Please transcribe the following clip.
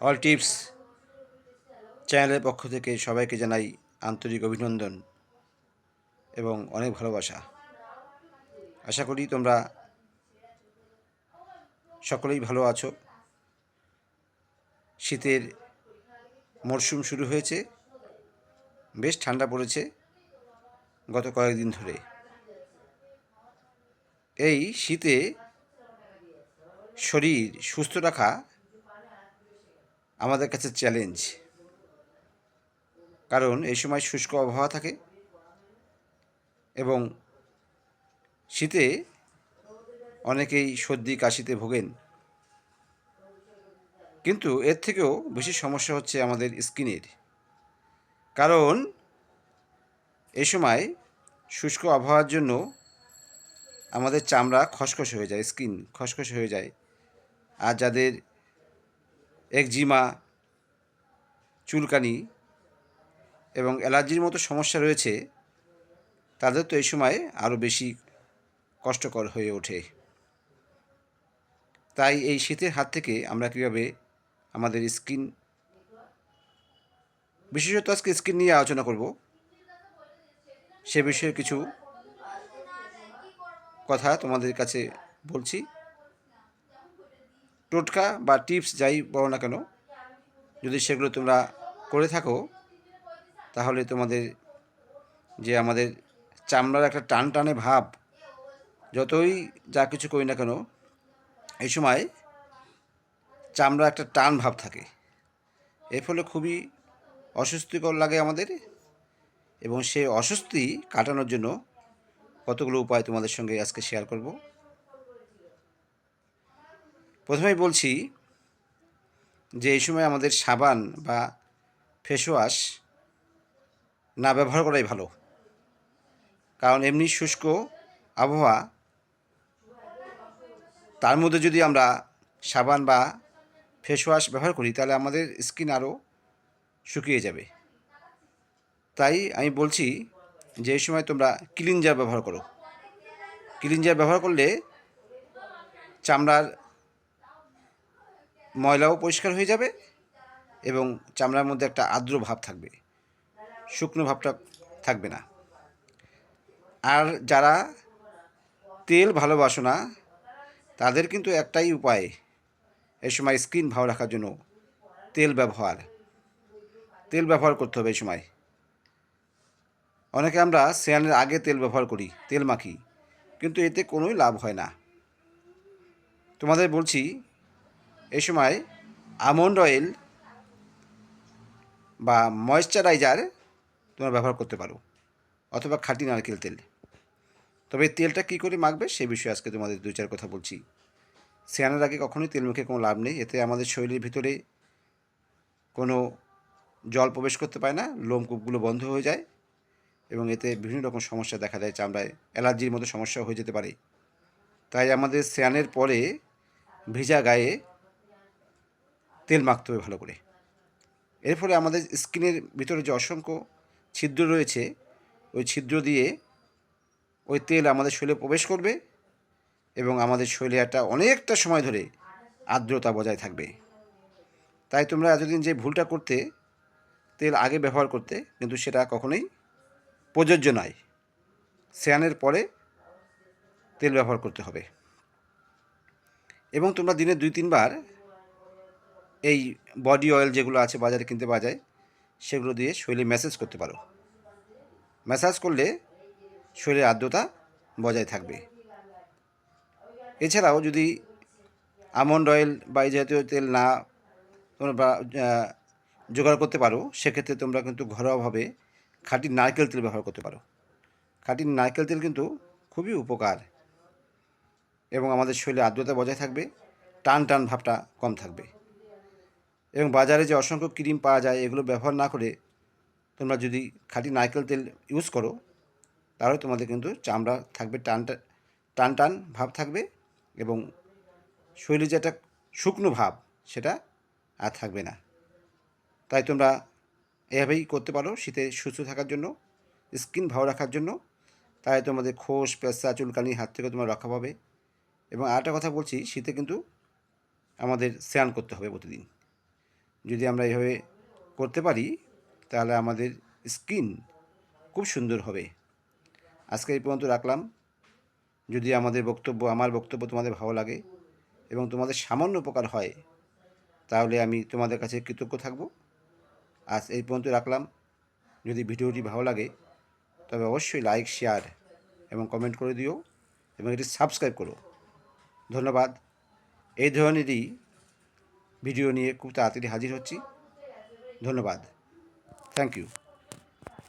All tips চ্যানেলের পক্ষ থেকে সবাইকে জানাই আন্তরিক অভিনন্দন এবং অনেক ভালোবাসা। আশা করি তোমরা সকলেই ভালো আছো। শীতের মরশুম শুরু হয়েছে। বেশ ঠান্ডা পড়েছে গত কয়েকদিন ধরে। এই শীতে শরীর সুস্থ রাখা আমাদের কাছে চ্যালেঞ্জ কারণ এই সময় শুষ্ক আবহাওয়া থাকে এবং শীতে অনেকেই সর্দি, কাশিতে ভোগেন। কিন্তু এর থেকেও বেশি সমস্যা হচ্ছে আমাদের স্কিনের। কারণ এই সময় শুষ্ক আবহাওয়ার জন্য আমাদের চামড়া খসখসে হয়ে যায়, স্কিন খসখসে হয়ে যায়। আর যাদের একজিমা চুলকানি এবং অ্যালার্জির মতো সমস্যা রয়েছে, তাদের তো এই সময় আরও বেশি কষ্টকর হয়ে ওঠে। তাই এই শীতের হাত থেকে আমরা কীভাবে আমাদের স্কিন, বিশেষত আজকে স্কিন নিয়ে আলোচনা করব, সে বিষয়ে কিছু কথা তোমাদের কাছে বলছি। টোটকা বা টিপস যাই বলো না কেন, যদি সেগুলো তোমরা করে থাকো, তাহলে তোমাদের যে আমাদের চামড়ার একটা টান টানে ভাব, যতই যা কিছু করি না কেন, এই সময় চামড়া একটা টান ভাব থাকে। এর ফলে খুবই অস্বস্তিকর লাগে আমাদের এবং সেই অস্বস্তি কাটানোর জন্য কতগুলো উপায় তোমাদের সঙ্গে আজকে শেয়ার করব। প্রথমেই বলছি যে এই সময় আমাদের সাবান বা ফেস ওয়াশ না ব্যবহার করাই ভালো। কারণ এমনি শুষ্ক আবহাওয়া, তার মধ্যে যদি আমরা সাবান বা ফেস ওয়াশ ব্যবহার করি, তাহলে আমাদের স্কিন আরও শুকিয়ে যাবে। তাই আমি বলছি যে এই সময় তোমরা ক্লিনজার ব্যবহার করো। ক্লিনজার ব্যবহার করলে চামড়ার ময়লাও পরিষ্কার হয়ে যাবে এবং চামড়ার মধ্যে একটা আর্দ্র ভাব থাকবে। শুকনো ভাবটা থাকবে না। আর যারা তেল ভালোবাসো না, তাদের কিন্তু একটাই উপায় এই সময় স্কিন ভালো রাখার জন্য তেল ব্যবহার। তেল ব্যবহার করতে হবে এই সময়। অনেকে আমরা সেয়ানের আগে তেল ব্যবহার করি, তেল মাখি, কিন্তু এতে কোনোই লাভ হয় না। তোমাদের বলছি এই সময় আমন্ড অয়েল বা ময়েশ্চারাইজার তোমরা ব্যবহার করতে পারো, অথবা খাঁটি নারকেল তেল। তবে তেলটা কী করে মাখবে সে বিষয়ে আজকে তোমাদের দু চার কথা বলছি। সেয়ানের আগে কখনোই তেল মুখে কোনো লাভ নেই, এতে আমাদের শরীরের ভিতরে কোনো জল প্রবেশ করতে পায় না লোমকূপগুলো বন্ধ হয়ে যায় এবং এতে বিভিন্ন রকম সমস্যা দেখা দেয়, চামড়ায় অ্যালার্জির মতো সমস্যা হয়ে যেতে পারে। তাই আমাদের স্যানের পরে ভিজা গায়ে তেল মাখতে হবে ভালো করে। এর ফলে আমাদের স্কিনের ভিতরে যে অসংখ্য ছিদ্র রয়েছে, ওই ছিদ্র দিয়ে ওই তেল আমাদের শরীরে প্রবেশ করবে এবং আমাদের শরীরে একটা অনেকটা সময় ধরে আর্দ্রতা বজায় থাকবে। তাই তোমরা এতদিন যে ভুলটা করতে, তেল আগে ব্যবহার করতে, কিন্তু সেটা কখনোই প্রযোজ্য নয়। স্যানের পরে তেল ব্যবহার করতে হবে। এবং তোমরা দিনে দুই তিনবার এই বডি অয়েল যেগুলো আছে বাজারে কিনতে পাওয়া যায়, সেগুলো দিয়ে শরীরে ম্যাসেজ করতে পারো। ম্যাসাজ করলে শরীরের আর্দ্রতা বজায় থাকবে। এছাড়াও যদি আমন্ড অয়েল বা এই জাতীয় তেল না তোমরা জোগাড় করতে পারো, সেক্ষেত্রে তোমরা কিন্তু ঘরোয়াভাবে খাঁটি নারকেল তেল ব্যবহার করতে পারো। খাঁটি নারকেল তেল কিন্তু খুবই উপকার এবং আমাদের শরীরে আর্দ্রতা বজায় থাকবে, টান টান ভাবটা কম থাকবে। এবং বাজারে যে অসংখ্য ক্রিম পাওয়া যায়, এগুলো ব্যবহার না করে তোমরা যদি খাঁটি নারকেল তেল ইউজ করো, তাহলে তোমাদের কিন্তু চামড়া থাকবে, টান টান টান ভাব থাকবে এবং শরীরে যে একটা শুকনো ভাব, সেটা আর থাকবে না। তাই তোমরা এভাবেই করতে পারো শীতে সুস্থ থাকার জন্য, স্কিন ভালো রাখার জন্য। তাই তোমাদের খোস পেঁচা চুলকানির হাত থেকে তোমরা রক্ষা পাবে। এবং আরেকটা কথা বলছি, শীতে কিন্তু আমাদের স্নান করতে হবে প্রতিদিন। যদি আমরা এভাবে করতে পারি, তাহলে আমাদের স্কিন খুব সুন্দর হবে। আজকে এই পর্যন্ত রাখলাম। যদি আমাদের বক্তব্য, আমার বক্তব্য তোমাদের ভালো লাগে এবং তোমাদের সামান্য উপকার হয়, তাহলে আমি তোমাদের কাছে কৃতজ্ঞ থাকব। আজ এই পর্যন্ত রাখলাম। যদি ভিডিওটি ভালো লাগে, তবে অবশ্যই লাইক, শেয়ার এবং কমেন্ট করে দিও এবং এটি সাবস্ক্রাইব করো। ধন্যবাদ। এই ধরনেরই ভিডিও নিয়ে খুব তাড়াতাড়ি হাজির হচ্ছি। ধন্যবাদ। Thank you